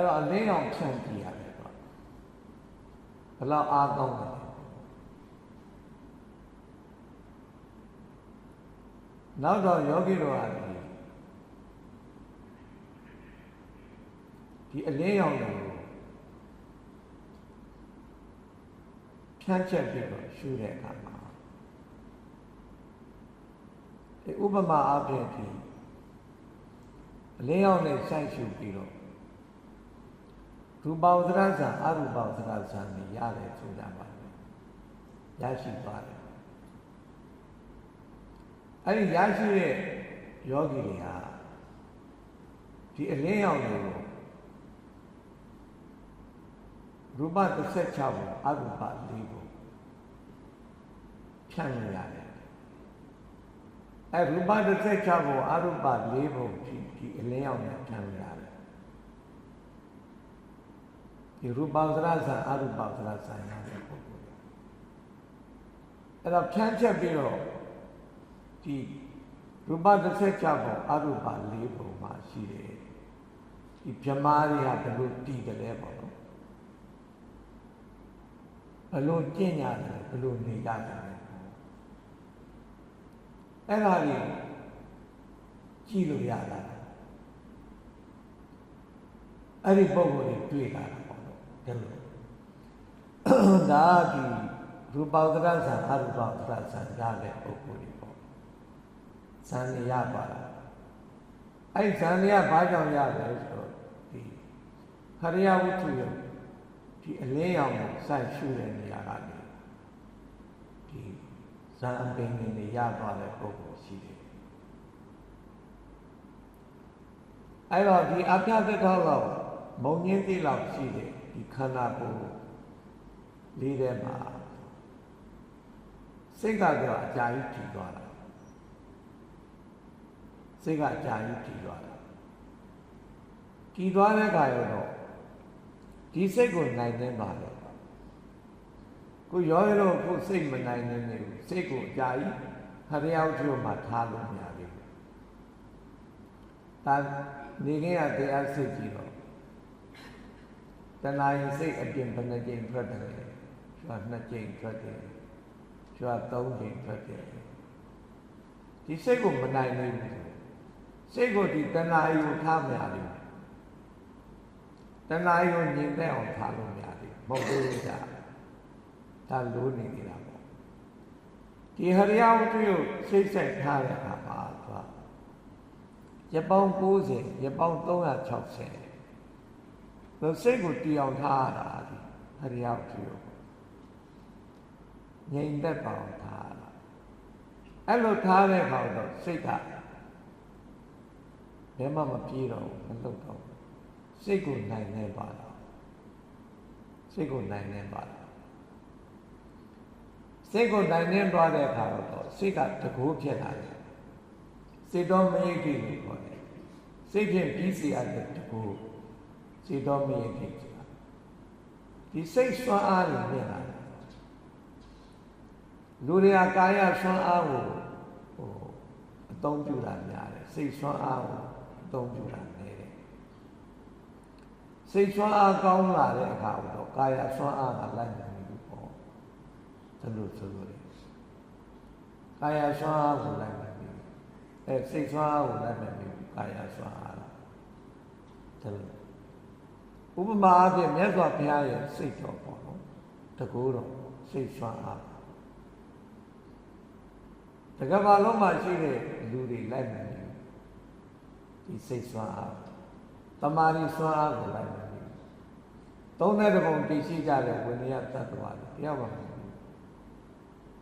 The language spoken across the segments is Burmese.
အဲ့တော့အလင်းရောင်ဖြန့်ပြရတယ်ပေါ့ဘလောက်အားကောင်းတယ်နောက်တော့ယောဂီတို့ဟာဒီဒီအလင်းရောင်တွေကိုဖြန့်ချက်ပြီးတော့ရှုတဲ့အခါမှာဒီဥပမာအပြင်ဒီအလင်းရောင်နဲ့ဆိုင်ရှုပြီးတော့ ရူပဝဒရဇံအရူပဝဒရဇံနေရတယ်ဆိုကြပါမယ်ရရှိသွားတယ်အဲ့ဒီရရှိတဲ့ယောဂီတွေဟာဒီအလင်းရောင်တွေကိုရူပ36ဘုံအရူပ4ဘုံဖြန့်လို့ရတယ်အဲရူပ36ဘုံအရူပ4ဘုံဒီဒီအလင်းရောင်နဲ့ဖြန့်လို့ရတယ် ဒီရူပသရဇံအရူပသရဇံရတဲ့ပုဂ္ဂိုလ်အဲ့တော့ဖြန့်ချက်ပြီးတော့ဒီရူပ36ဘုံအရူပ4ဘုံမှာရှိတယ်ဒီဗြဟ္မာတွေကဘယ်လိုတည်တယ်လဲပေါ့နော်ဘလို့ကျင့်ရတယ်ဘလို့နေရတယ်အဲ့ဒါကြီးကြည့်လို့ရတာအဲ့ဒီပုံကိုယ်တွေ့လာတာ ပေါ့နော်ဒါလို့ဒါဒီရူပဝတ္တရဇံအရူပဝတ္တရဇံရတဲ့ပုံကိုယ်တွေပေါ့ဇံရပါလားအဲ့ဇံရဘာကြောင့်ရလဲဆိုတော့ဒီခရိယဝတ္ထုယဒီအလင်းရောင်ကိုစိုက်ရှုတဲ့နေရာကနေဒီဇံအပင်တွေရသွားတဲ့ပုံကိုရှိတယ်အဲ့တော့ဒီအပြတ်သက်သောလောက်မုံညင်းတိလောက်ရှိတယ် ဒီခန္ဓာကိုယ်လေးထဲမှာစိတ်ကတော့အကြာကြီးကြည်သွားတာစိတ်ကအကြာကြီးကြည်သွားတာကြည်သွားတဲ့အခါရောတော့ဒီစိတ်ကိုနိုင်နေပါလေကိုရောရတော့ကိုစိတ်မနိုင်နေနေဘူးစိတ်ကိုအကြာကြီးခရယောက်ကျိုးမှာထားလို့မရဘူးဒါနေခင်းကတရားစိတ်ကြည့်တော့ တဏှာရင်စိတ်အပြင်ဘယ်နှကြိမ်ထွက်တယ်ကျွတ်နှစ်ကြိမ်ထွက်တယ်ကျွတ်သုံးကြိမ်ထွက်တယ်ဒီစိတ်ကိုမနိုင်နိုင်ဘူးစိတ်ကိုဒီတဏှာယုထားမရဘူးတဏှာယုညင်တဲ့အောင်ထားလို့မရဘူးမဟုတ်ဘူးကြာဒါလိုးနေနေတာပေါ့ဒီဟရိယဝတ္ထုကိုစိတ်ဆက်ထားတဲ့အခါမှာသူကရပောင်း90ရပောင်း360 လို့စိတ်ကိုတီအောင်ထားရတာဒီဟရိယဝတ္ထုကိုငြိမ်သက်ပါအောင်ထားရတာအဲ့လိုထားတဲ့အခါတော့စိတ်ကဘယ်မှမပြေတော့ဘူးမလုပ်တော့ဘူးစိတ်ကိုနိုင်နေပါတော့စိတ်ကိုနိုင်နေပါတော့စိတ်ကိုနိုင်နေသွားတဲ့အခါတော့စိတ်ကတကူဖြစ်လာတယ်စိတ်တော်မရိပ်တိလို့ခေါ်တယ်စိတ်ဖြင့်ပြီးစီရတဲ့တကူ စိတ်တော်မရိပ်တိဆိုတာဒီစိတ်စွမ်းအားတွေမြင်လာတယ်လူတွေကကာယစွမ်းအားကိုဟိုအသုံးပြုတာများတယ်စိတ်စွမ်းအားကိုအသုံးပြုတာနည်းတယ်စိတ်စွမ်းအားကောင်းလာတဲ့အခါတော့ကာယစွမ်းအားကလိုက်နေပြီပေါ့ဒါလို့ဆိုလို့ကာယစွမ်းအားကိုလိုက်နေပြီအဲစိတ်စွမ်းအားကိုလိုက်နေပြီကာယစွမ်းအားဒါလို့ ဥပမာအဖြစ်မြတ်စွာဘုရားရဲ့စိတ်တော်ပေါ့နော်တကူတော်စိတ်စွမ်းအားတကဘာလုံးမှာရှိတဲ့လူတွေလိုက်နေတယ်ဒီစိတ်စွမ်းအားတမာရီစွမ်းအားကိုလိုက်နေတယ်သုံးတဲ့ပုံတည်ရှိကြတဲ့ဝိနည်းတ attva တွေတရားပါမယ်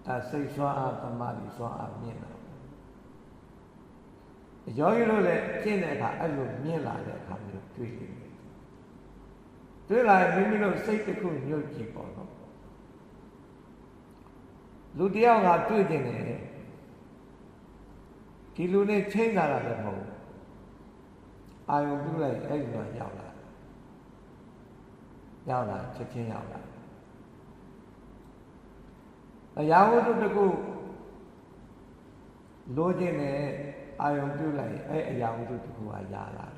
အဲစိတ်စွမ်းအားတမာရီစွမ်းအားမြင်တာယောဂီတို့လည်းကျင့်တဲ့အခါအဲ့လိုမြင်လာတဲ့အခါမျိုးတွေ့နေတယ် တွေ့လာရင်မိမိတို့စိတ်တစ်ခုညှို့ကြည့်ပေါ့နော်လူတယောက်ကတွေ့ကျင်တယ်ဒီလူနဲ့ချိန်လာတာလည်းမဟုတ်ဘူးအာယုံပြုလိုက်အဲ့ဒီတော့ရောက်လာရောက်လာချက်ချင်းရောက်လာအရာဝတ္ထုတစ်ခုလိုချင်တဲ့အာယုံပြုလိုက်အဲ့အရာဝတ္ထုတစ်ခုကရလာတယ်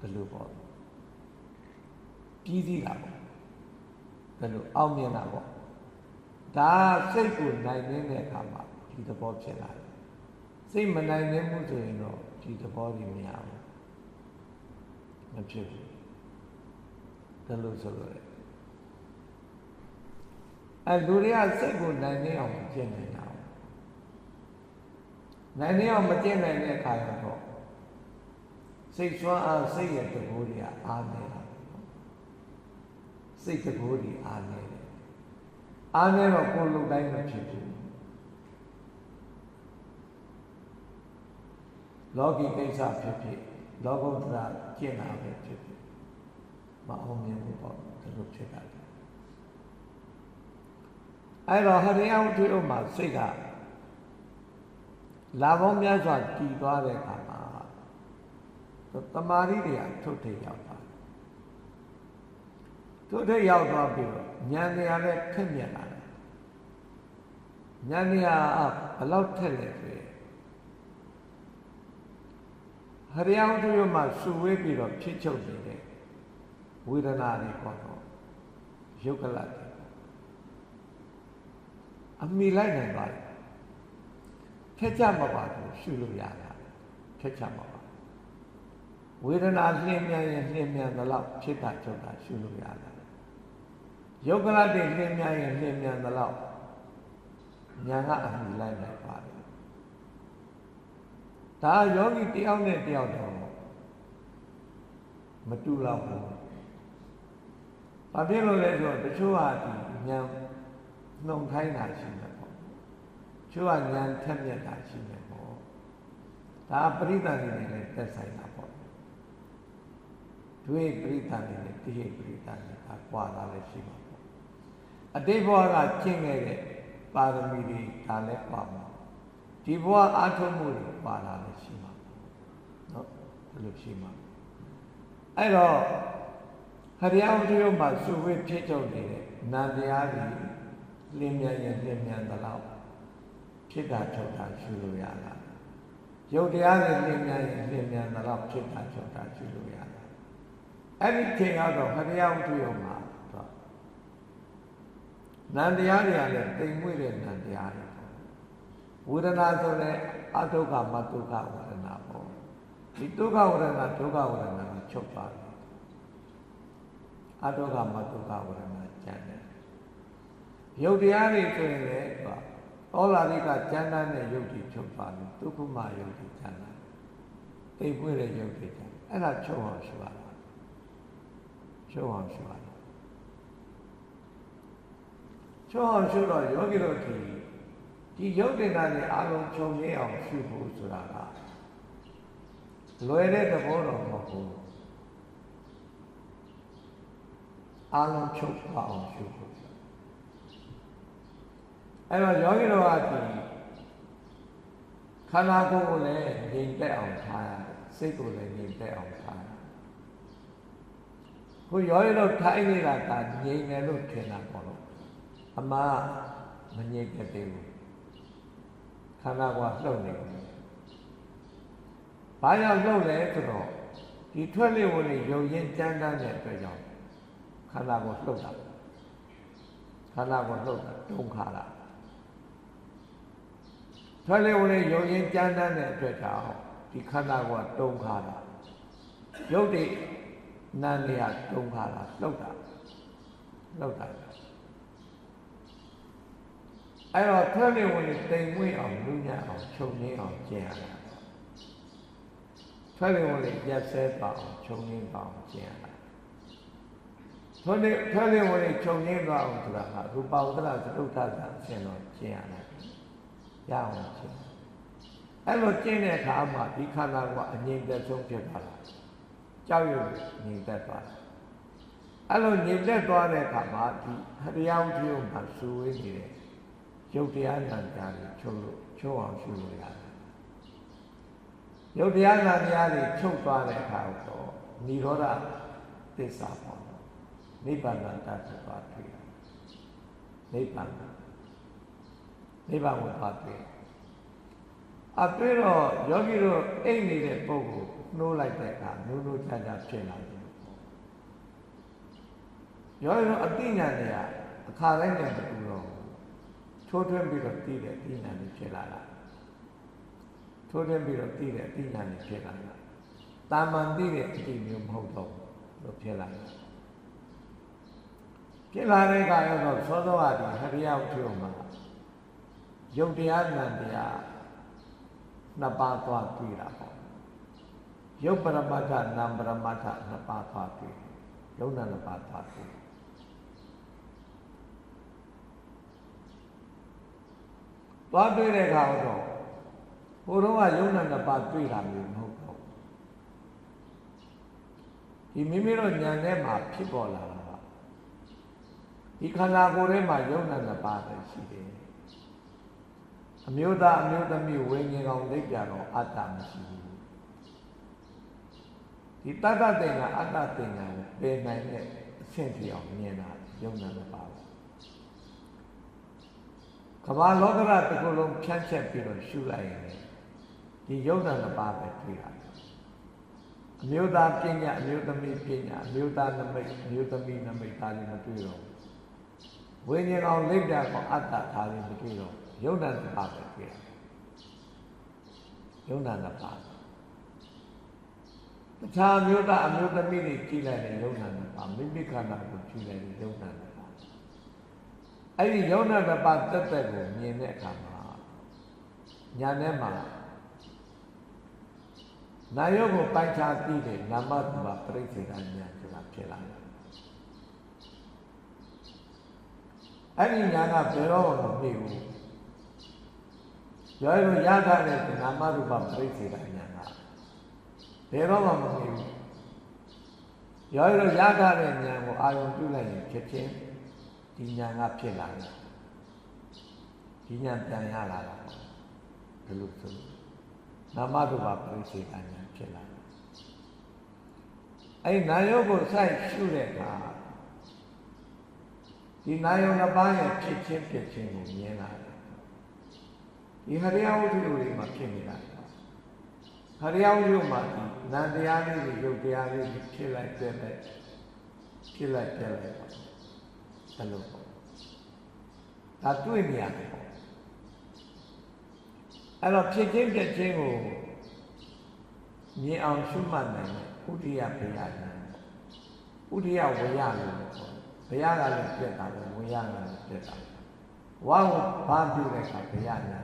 ဘယ်လိုပေါ့ ပြီးစီးတာပေါ့ဘယ်လိုအောင်မြင်တာပေါ့ဒါစိတ်ကိုနိုင်နေတဲ့အခါမှာဒီသဘောဖြစ်လာတယ်စိတ်မနိုင်နေမှုဆိုရင်တော့ဒီသဘောကြီးမရဘူးမဖြစ်ဘူးဒါလို့ဆိုလို့အဲလူတွေကစိတ်ကိုနိုင်နေအောင်ကျင့်နေတာနိုင်နေအောင်မကျင့်နိုင်တဲ့အခါတော့စိတ်ဆွမ်းအားစိတ်ရဲ့တကူတွေကအားနေတာ စိတ်တကူတွေအားနေတယ်အားနေတော့ကိုယ်လုံးတိုင်းမဖြစ်ဘူးလောကီကိစ္စဖြစ်ဖြစ်လောကုတ္တရာကျင့်တာပဲဖြစ်ဖြစ်မအောင်မြင်ဘူးပေါ့ဒီလိုဖြစ်တာလေအဲ့တော့ဟရိယဝတ္ထုမှာစိတ်ကလာပေါင်းများစွာတည်သွားတဲ့အခါမှာတမာရီတွေကထုတ်ထိပ်ရောက် သွားထုတ်ထိပ်ရောက်သွားပြီးတော့ဉာဏ်တွေကလည်းခက်မြက်လာတယ်ဉာဏ်တွေကဘလောက်ထက်လဲဆိုရင်ဟရိယဝတ္ထုမှာစုဝေးပြီးတော့ဖြစ်ချုပ်နေတဲ့ဝေဒနာတွေပေါ့တော့ယုတ်ကလတ်အမိလိုက်နိုင်ပါလေထက်ကြမပါဘူးရှုလို့ရတာထက်ကြမပါ ဝေဒနာလင်းမြန်ရင်လင်းမြန်သလောက်ဖြစ်တာချုပ်တာရှုလို့ရတာယုတ်ကလတွေလင်းမြန်ရင်လင်းမြန်သလောက်ညာကအမိလိုက်နိုင်ပါတယ်ဒါယောဂီတယောက်နဲ့တယောက်တော့မတူတော့ဘူးဘာဖြစ်လို့လဲဆိုတော့တချို့ဟာဒီညာနှုံခိုင်းတာရှိတယ်ပေါ့ချို့ကညာထက်မြက်တာရှိတယ်ပေါ့ဒါပရိသတ်တွေနဲ့လည်းသက်ဆိုင်တာ ပေါ့ဒွေပရိသတ်တွေနဲ့တိဟိပရိသတ်တွေကကွာတာလည်းရှိမှာပေါ့အတိတ်ဘဝကကျင့်ခဲ့တဲ့ပါရမီတွေဒါလည်းကွာမှာဒီဘဝအားထုတ်မှုတွေကွာတာလည်းရှိမှာနော်ဘယ်လိုရှိမှာအဲ့တော့ဟရိယဝတ္ထုမှာစုဝေးဖြစ်ချုပ်နေတဲ့နန္တရားတွေလင်းမြန်ရင်လင်းမြန်သလောက်ဖြစ်တာချုပ်တာရှုလို့ရတာရုပ်တရားတွေလင်းမြန်ရင်လင်းမြန်သလောက်ဖြစ်တာချုပ်တာရှုလို့ရတာ အဲ့ဒီချိန်ကတော့ဟရိယဝတ္ထုမှာတော့နန္တရားတွေကလည်းတိမ်မွေ့တဲ့နန္တရားတွေဝေဒနာဆိုလည်းအဒုက္ခမဒုက္ခဝေဒနာပေါ့ဒီဒုက္ခဝေဒနာဒုက္ခဝေဒနာကိုချုပ်ပါတယ်အဒုက္ခမဒုက္ခဝေဒနာကျန်တယ်ရုပ်တရားတွေဆိုရင်လည်းဟောဩလာရိကကျမ်းမ်းတဲ့ရုပ်တွေချုပ်သွားတယ်ဒုက္ခမရုပ်တွေကျန်တာတိတ်ပွေးတဲ့ရုပ်တွေကျန်အဲ့ဒါချုပ်အောင်ရှိပါ လားချုပ်အောင်ရှိပါလားချုပ်အောင်ရှိတော့ယောဂီတို့ဒီဒီရုပ်တင်တာတွေအလုံးခြုံငင်းအောင်ရှိဖို့ဆိုတာကလွယ်တဲ့သဘောတော့မဟုတ်ဘူးအလုံးချုပ်ပါအောင်ရှိဖို့အဲ့တော့ယောဂီတော်ကဒီခန္ဓာကိုယ်ကိုလည်းငြိမ်သက်အောင်ထားရတယ်စိတ်ကိုလည်းငြိမ်သက်အောင်ထား ရတယ်ခုယောဂီတော်ထိုင်နေတာကငြိမ်တယ်လို့ထင်တာပေါ့လို့အမှားမငြိမ်သက်သေးဘူးခန္ဓာကိုယ်လှုပ်နေတယ်ဘာကြောင့်လှုပ်လဲဆိုတော့ဒီထွက်လေဝင်လေယုံရင်ကြမ်းတမ်းတဲ့အတွက်ကြောင့်ခန္ဓာကိုယ်လှုပ်တာခန္ဓာကိုယ်လှုပ်တာဒုက္ခလားထွက်လေဝင်လေယုံရင်ကြမ်းတမ်းတဲ့အတွက်ကြောင့်ဒီခန္ဓာကိုယ်တုံခါတာရုပ်တွေ နာနေရတုံခါတာလှုပ်တာလှုပ်တာအဲ့တော့ထွက်လေဝင်လေတိမ်မွေ့အောင်လူညံ့အောင်ခြုံငင်းအောင်ကျင့်ရတာထွက်လေဝင်လေရက်စဲပါအောင်ခြုံငင်းပါအောင်ကျင့်ရတာထွက်လေထွက်လေဝင်လေခြုံငင်းပါအောင်ဆိုတာကရူပဝတ္တသတုဋ္ဌသံအရှင်တော်ကျင့်ရတာရအောင်ဖြစ်အဲ့လိုကျင့်တဲ့အခါမှာဒီခန္ဓာကအငြိမ့်သက်ဆုံးဖြစ်သွားတာ ကြောက်ရွံ့ငြိမ့်သက်သွားတယ်အဲ့လိုငြိမ့်သက်သွားတဲ့အခါမှာဒီဟရိယဝတ္ထုမှာစူဝေးနေတဲ့ရုပ်တရားနာတရားတွေချုပ်လို့ချုပ်အောင်ရှုလို့ရတယ်ရုပ်တရားနာတရားတွေချုပ်သွားတဲ့အခါတော့និရောဓသစ္စာပေါ့နိဗ္ဗာန်တတ်သွားတွေ့တယ်နိဗ္ဗာန်နိဗ္ဗာန်ကိုသွားတွေ့အတွေ့တော့ယောဂီတို့အိတ်နေတဲ့ပုံကို နှိုးလိုက်တဲ့အခါနိုးနိုးချာချာဖြစ်လာတယ်ရောရောအတိညာတွေကအခါတိုင်းနဲ့မတူတော့ဘူးထိုးထွင်းပြီးတော့တည်တဲ့အတိညာတွေဖြစ်လာတာထိုးထွင်းပြီးတော့တည်တဲ့အတိညာတွေဖြစ်လာတာတာမန်တည်တဲ့အတိမျိုးမဟုတ်တော့ဘူးလို့ဖြစ်လာတယ်ဖြစ်လာတဲ့အခါကျတော့သောသောအဒီဟရိယဝတ္ထုမှာယုတ်တရားနံတရားနှစ်ပါးသွားတွေ့တာပေါ့ ယုတ်ပရမတ္ထနာမ်ပရမတ္ထနှစ်ပါးသွားတွေ့ယုတ်နာနှစ်ပါးသွားတွေ့သွားတွေ့တဲ့အခါတော့ဟိုတော့ကယုံနာနှစ်ပါးတွေ့တာမျိုးမဟုတ်တော့ဒီမိမိတို့ဉာဏ်ထဲမှာဖြစ်ပေါ်လာတာပါဒီခန္ဓာကိုယ်ထဲမှာယုံနာနှစ်ပါးပဲရှိတယ်အမျိုးသားအမျိုးသမီးဝိညာဉ်ကောင်လက်ကြတော့အတ္တမရှိဘူး ဒီတတ္တတင်ကအတ္တတင်ကပယ်နိုင်တဲ့အဆင့်ကြီးအောင်မြင်တာယုံနာနှစ်ပါးကမ္ဘာလောကရတစ်ခုလုံးဖြန့်ချက်ပြီးတော့ရှုလိုက်ရင်ဒီယုံနာနှစ်ပါးပဲတွေ့ရတယ်အမျိုးသားပညာအမျိုးသမီးပညာအမျိုးသားနမိတ်အမျိုးသမီးနမိတ်ဒါလည်းမတွေ့တော့ဘူးဝိညာဉ်အောင်လက်တာကောင်အတ္တဒါလည်းမတွေ့တော့ယုံနာနှစ်ပါးပဲတွေ့ရတယ်ယုံနာနှစ်ပါး တခြားမျိုးသားအမျိုးသမီးတွေကြည့်လိုက်တဲ့ယုံနာနှစ်ပါးမိမိခန္ဓာကိုကြည့်လိုက်တဲ့ယုံနာနှစ်ပါးအဲ့ဒီယုံနာနှစ်ပါးတက်တက်ကိုမြင်တဲ့အခါမှာညာထဲမှာနာယောကိုပိုင်ခြားသိတဲ့နာမတူပါပြိစ္ဆေဒဉာဏ်ဆိုတာဖြစ်လာတယ်အဲ့ဒီညာကဘယ်တော့မှမပြည့်ဘူးရောရရထားတဲ့နာမရူပပြိစ္ဆေဒဉာဏ်ကဘ ယ်တော့မှမပြည့်ဘူးရောရရထားတဲ့ဉာဏ်ကိုအာရုံပြုလိုက်ရင်ဖြစ်ချင်းဒီဉာဏ်ကဖြစ်လာတယ်ဒီဉာဏ်ပြန်ရလာတာဘယ်လိုဆိုနာမရူပပြိစ္ဆေဒဉာဏ်ဖြစ်လာတယ်အဲ့နာယောကိုစိုက်ရှုတဲ့အခါဒီနာယောနှစ်ပါးရဲ့ဖြစ်ချင်းဖြစ်ချင်းကိုမြင်လာတယ်ဒီဟရိယဝတ္ထုတွေမှာဖြစ်နေတာ ဟရိယဝတ္ထုမှာဒီနန္တရားလေးတွေယုတ်တရားလေးတွေဖြစ်လိုက်ပြက်လိုက်ဖြစ်လိုက်ပြက်လိုက်ပေါ့ဘယ်လိုပေါ့ဒါတွေ့နေရတယ်ပေါ့အဲ့တော့ဖြစ်ချင်းပြက်ချင်းကိုမြင်အောင်ရှုမှတ်နိုင်တဲ့ဥဒိယဘုရားဉာဏ်ဥဒိယဝရလို့ခေါ်ဘုရားကလည်းပြက်တာပဲဝရကလည်းပြက်တာဝါကိုဘာပြုတဲ့အခါဘုရားဉာဏ်လို့ခေါ်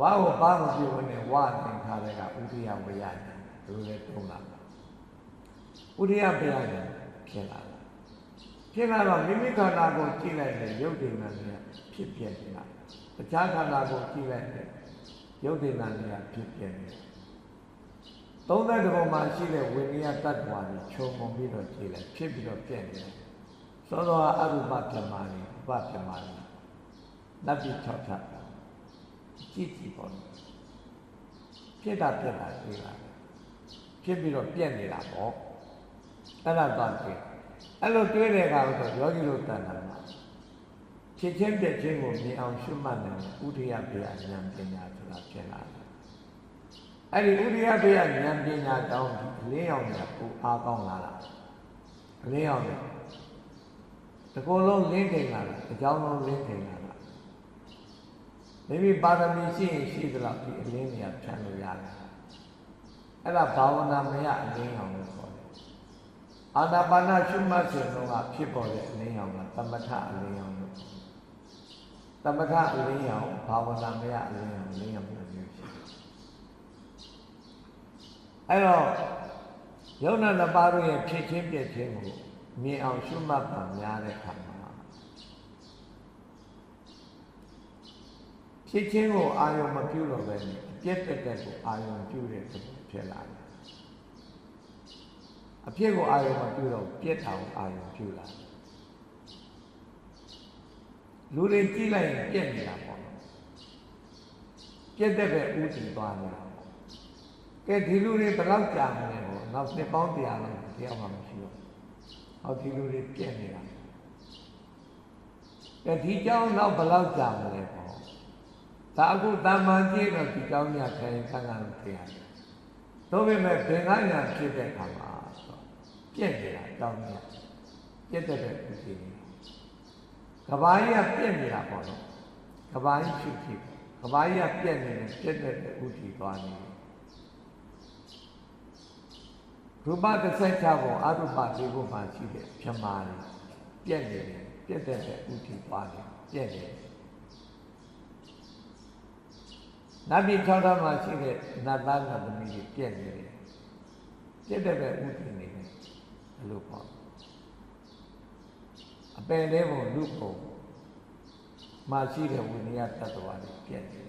ဝါကိုဘာမပြုဘဲနဲ့ဝသင်္ခါရကဥဒိယဝရဉာဏ်ဘယ်လိုလဲတုံးလာဥဒိယဘုရားဉာဏ်ဖြစ်လာတာဖြစ်လာတော့မိမိခန္ဓာကိုကြည့်လိုက်တဲ့ရုပ်တည်နာနဲ့ဖြစ်ပြနေတာတခြားခန္ဓာကိုကြည့်လိုက်တဲ့ရုပ်တည်နာနဲ့ဖြစ်ပြနေတာသုံးသက်တဘောမှာရှိတဲ့ဝိနည်းတ attva တွေခြုံငုံပြီးတော့ကြည့်လိုက်ဖြစ်ပြီးတော့ပြည့်နေတယ်သောသောအရုပပြမာနေဥပပြမာနေနတ်ပြည်၆ဖြတ် ကြည့်ကြည့်ပေါ့ဖြစ်တာပြက်တာတွေ့လာတယ်ဖြစ်ပြီးတော့ပြက်နေတာပေါ့အဲ့ဒါတော့တွေ့အဲ့လိုတွေ့တဲ့အခါတော့ယောဂီတို့တဏ္ဍာမှာဖြစ်ချင်းပြက်ချင်းကိုမြင်အောင်ရှုမှတ်နိုင်ဥဒိယပြဉာဏ်ပညာဆိုတာဖြစ်လာတယ်အဲ့ဒီဥရိယဘေးကဉာဏ်ပညာတောင်းအလင်းရောင်ညာပူအားကောင်းလာတာအလင်းရောင်ညာတကောလုံးလင်းထိန်လာတာအကြောင်းလုံးလင်းထိန်လာတာ မိမိပါရမီရှိရင်ရှိသလောက်ဒီအလင်းညာဖြန့်လို့ရတယ်အဲ့ဒါဘာဝနာမယအလင်းရောင်လို့ခေါ်တယ်အာနာပါနရှုမှတ်ခြင်းတော့ဖြစ်ပေါ်တဲ့အလင်းရောင်ကသမထအလင်းရောင်လို့သမထအလင်းရောင်ဘာဝနာမယအလင်းရောင်အလင်းရောင်မျိုးရှိတယ်အဲ့တော့ယုံနာနှစ်ပါးတို့ရဲ့ဖြစ်ချင်းပြည့်ချင်းကိုမြင်အောင်ရှုမှတ်ပါများတဲ့အခါမှာ ဖြစ်ချင်းကိုအာယုံမပြုလို့ပဲပြက်တက်တက်ကိုအာယုံပြုတဲ့ဖြစ်လာတယ်အဖြစ်ကိုအာယုံမပြုတော့ပြက်တာကိုအာယုံပြုလာတယ်လူတွေကြည့်လိုက်ရင်ပြက်နေတာပေါ့ပြက်တဲ့ပဲဥတည်သွားနေတာကဲဒီလူတွေဘယ်လောက်ကြာမလဲပေါ့နောက်နှစ်ပေါင်း100လောက်တရားမှမရှိတော့ဟောဒီလူတွေပြက်နေတာကဲဒီကြောင်းနောက်ဘယ်လောက်ကြာမလဲပေါ့ ဒါအခုတမန်ကြီးတော့ဒီကောင်းမြတ်ခိုင်သံဃာတော်တရားသို့ပေမဲ့ဘင်္ဂညာဖြစ်တဲ့အခါမှာဆိုပြက်နေတာကောင်းမြတ်ပြက်တဲ့ဥပ္ပိကဘာကြီးကပြက်နေတာပေါ့နော်ကဘာကြီးဖြစ်ဖြစ်ကဘာကြီးကပြက်နေတယ်ပြက်တဲ့ဥပ္ပိသွားနေတယ်ရူပတစ်စိုက်ချဖို့အရုပဒီဘုမှာရှိတယ်ပြမာတယ်ပြက်နေတယ်ပြက်တဲ့ဥပ္ပိသွားတယ်ပြက်နေတယ် နတ်ပြည်၆ဌာမှာရှိတဲ့နတ်သားနတ်သမီးတွေပြက်နေတယ်ပြက်တဲ့တဲ့ဥတည်နေတယ်ဘယ်လိုပေါ့အပယ်လေးပုံလူပုံမှာရှိတဲ့ဝိနည်းတတ္တဝါတွေပြည့်တယ်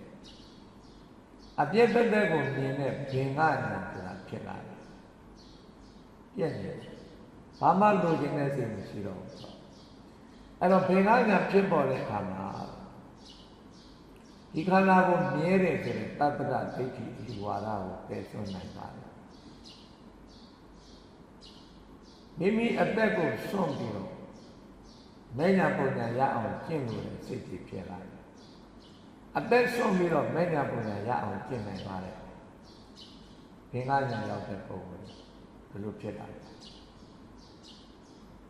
အပြည့်တက်တဲ့ကိုမြင်တဲ့ဘင်္ဂညာဆိုတာဖြစ်လာတယ်ပြည့်တယ်ဘာမှလိုချင်တဲ့စိတ်မရှိတော့ဘူးဆိုအဲ့တော့ဘင်္ဂညာဖြစ်ပေါ်တဲ့အခါမှာ ဒီခန္ဓာကိုမြဲတယ်ဆိုတဲ့တတ္တရဒိဋ္ဌိဒီဝါဒကိုပယ်စွန့်နိုင်ပါတယ်မိမိအသက်ကိုစွန့်ပြီးတော့မဲ့ညာပုံညာရအောင်ကျင့်လို့တဲ့စိတ်ကြီးဖြစ်လာတယ်။အသက်ဆုံးပြီးတော့မဲ့ညာပုံညာရအောင်ကျင့်နိုင်ပါတယ်။ဘင်္ဂညာရောက်တဲ့ပုံပဲဘယ်လိုဖြစ်လာလဲ။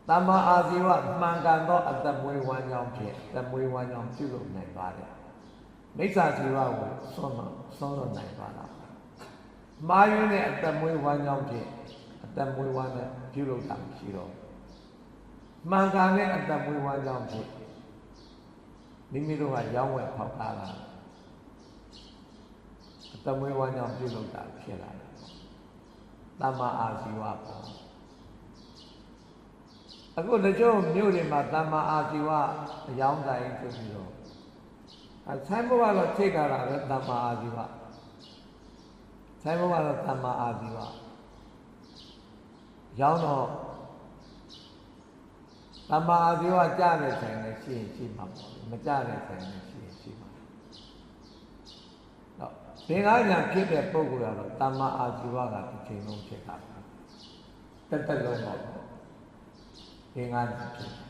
တမ္မာအာဇီဝမှန်ကန်သောအသက်မွေးဝမ်းကြောင်းဖြင့်အသက်မွေးဝမ်းကြောင်းပြုလုပ်နိုင်ပါတယ်။ မိစ္ဆာဇီဝကိုဆုံးတော့ဆုံးတော့နိုင်ပါလား။မာယွန်းတဲ့အသက်မွေးဝမ်းကြောင်းဖြင့်အသက်မွေးဝမ်းနဲ့ပြုလုပ်တာမရှိတော့ဘူးမှန်ကန်တဲ့အတ္တမွေးဝါးကြောင့်ဖြစ်မိမိတို့ကရောင်းဝယ်ဖောက်တာလားအတ္တမွေးဝါးကြောင့်ပြုလုပ်တာဖြစ်လာတယ်တမ္မာအာဇီဝပေါ့အခုတချို့မြို့တွေမှာတမ္မာအာဇီဝအယောင်းဆိုင်ဆိုပြီးတော့အဲ ဆိုင်ဘုရားတော့ထိတ်ကြတာပဲတမ္မာအာဇီဝဆိုင်ဘုရားတော့တမ္မာအာဇီဝရောင်းတော့တမ္မာအာဇီဝကြားတဲ့ဆိုင်နဲ့ရှိရင်ရှိမှာပေါ့မကြားတဲ့ဆိုင်နဲ့ရှိရင်ရှိမှာတော့ဘင်္ဂညာဖြစ်တဲ့ပုဂ္ဂိုလ်ကတော့တမ္မာအာဇီဝကတစ်ချိန်လုံးဖြစ်တာတက်တက်လုံးပေါ့ဘင်္ဂညာဖြစ်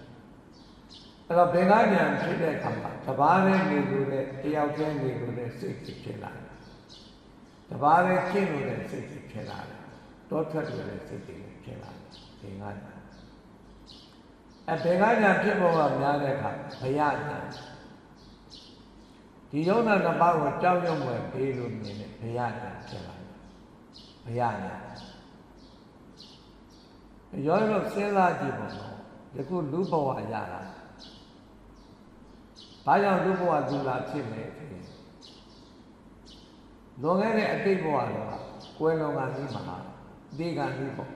အဲ့တော့ဘင်္ဂညာဖြစ်တဲ့အခါမှာတဘာနဲ့နေလို့တဲ့တယောက်တည်းနေလို့တဲ့စိတ်ဖြစ်လာတယ်တဘာနဲ့ကျင့်လို့တဲ့စိတ်ဖြစ်လာတယ်တောထွက်လို့တဲ့စိတ်ဖြစ်လာတယ်ဘင်္ဂညာအဲဘယ်ကညာဖြစ်ပေါ်ကများတဲ့အခါဘယညာဒီယုံနာနှစ်ပါးကိုကြောက်ရွံ့ွယ်ပေးလို့မြင်တဲ့ဘယညာဖြစ်လာတယ်ဘယညာရောရောစဉ်းစားကြည့်ပါတော့ယခုလူဘဝရတာ ဘာကြောင့်လူဘဝလူလာဖြစ်လဲလွန်ခဲ့တဲ့အတိတ်ဘဝတော့ကွယ်လွန်ကပြီးမှာဒီကံပြီးပေါ့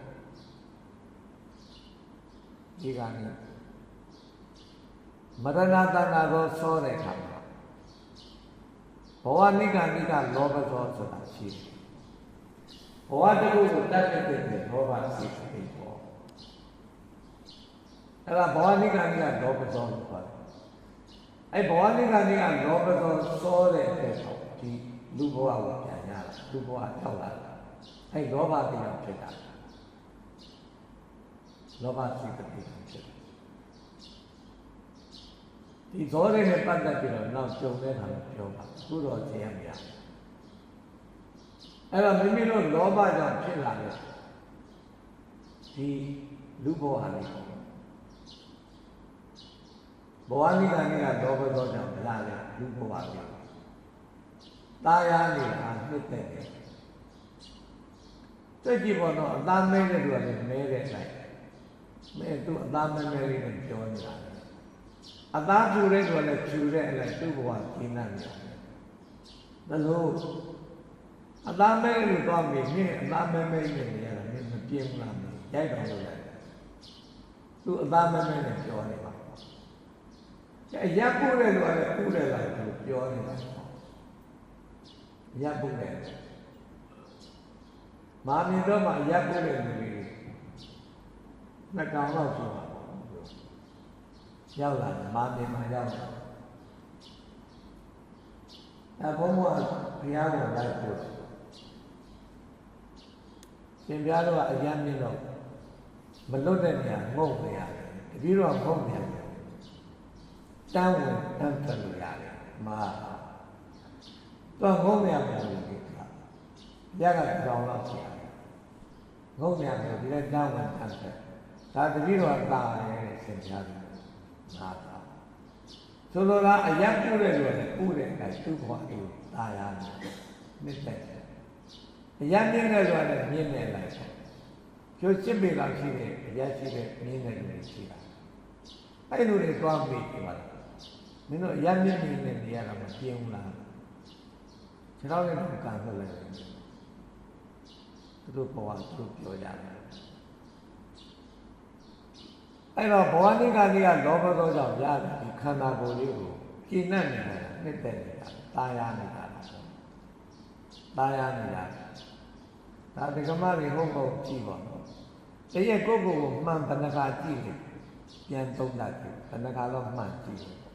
ဒီကနေ့မရဏတဏ္ဍာသောစောတဲ့ခါမှာဘဝနိကနိကလောဘသောဆိုတာရှိတယ်ဘဝတခုကိုတတ်တဲ့တဲ့လောဘရှိတယ်ပေါ့အဲ့ဒါဘဝနိကနိကလောဘသောလို့ခေါ်တယ် အဲ့ဘဝနိကနိကလောဘသောစောတဲ့တဲ့ပေါ့ဒီလူဘဝကိုပြန်ရတာလူဘဝရောက်လာတာအဲ့လောဘတရားဖြစ်တာလောဘစိတ်တည်းဖြစ်တယ်ဒီဇောရဲနဲ့ပတ်သက်ပြီးတော့နောက်ကြုံတဲ့ခါတော့ပြောပါခုတော့သိရမရအဲ့တော့မိမိတို့လောဘကြောင့်ဖြစ်လာတဲ့ဒီလူဘဝလေး ဘဝနိဒာနိကလောဘသောကြောင့်လာတဲ့လူဘဝလေးတာယာနေတာနှစ်သက်တယ်စိတ်ကြည့်ပေါ်တော့အသားမဲတဲ့လူကလည်းမဲတဲ့လိုက်မဲသူအသားမဲမဲလေးနဲ့ပြောနေတာအသားဖြူတဲ့ဆိုလည်းဖြူတဲ့အလိုက်သူ့ဘဝကျင်းနေတယ်ဘလို့အသားမဲလို့သွားမိမြင့်အသားမဲမဲနေနေရတာမင်းမပြင်းဘူးလားရိုက်တော်လို့လိုက်သူအသားမဲမဲနဲ့ပြောနေပါကျ ရက်ပို့တဲ့လူကလည်းပို့တယ်လိုက်လို့ပြောနေတာရက်ပို့တယ်မာမင်းတော့မှရက်ပို့တဲ့လူတွေနှစ်ကောင်လောက်ဆိုပါရောက်လာတယ်မာတင်မှာရောက်လာအဲဘုံဘုရားဘုရားကိုလိုက်ပို့ရှင်ပြားတော့အယံမြင့်တော့မလွတ်တဲ့နေရာငုံနေရတယ်တပည့်တော့ငုံနေရတယ် တန်းဝင်တန်းတက်လို့ရတယ်မာတော့ငုံနေရမယ်လို့ဒီကရကကြောင်တော့ရှိရတယ်ငုံနေရတယ်ဒီလဲတန်းဝင်တန်းတက်ဒါတတိတော်တာတယ်တဲ့ရှင်ပြားတယ်နာတာဆိုလိုတာအယက်ပြုတဲ့လူကလည်းဥတဲ့ကသူ့ဘဝကိုတာရတယ်နှစ်သက်တယ်အယက်မြင့်တဲ့လူကလည်းမြင့်နေလိုက်တယ်ကျိုးစစ်ပေလောက်ရှိတဲ့အယက်ရှိတဲ့မြင့်တဲ့လူတွေရှိတာအဲ့လိုတွေသွားပြီးပြပါလား မင်းတို့အယက်မြင့်မြင့်နဲ့နေရတာမပြင်းဘူးလားခြေထောက်နဲ့တော့ကန်ထွက်လိုက်တယ်သူတို့ဘဝသူတို့ပြောကြတယ်အဲ့တော့ဘဝနိကတိကလောဘသောကြောင့်ရတဲ့ဒီခန္ဓာကိုယ်လေးကိုကျင့်နဲ့နေတာနှစ်သက်နေတာတာယာနေတာတာယာနေတာဒါဒီကမတွေဟုတ်ဟုတ်ကြည့်ပါတော့တည့်ရဲ့ကိုယ့်ကိုယ်ကိုမှန်ဘဏ္ဍာကြည့်တယ်ပြန်သုံးတတ်တယ်ဘဏ္ဍာတော့မှန်ကြည့်တယ်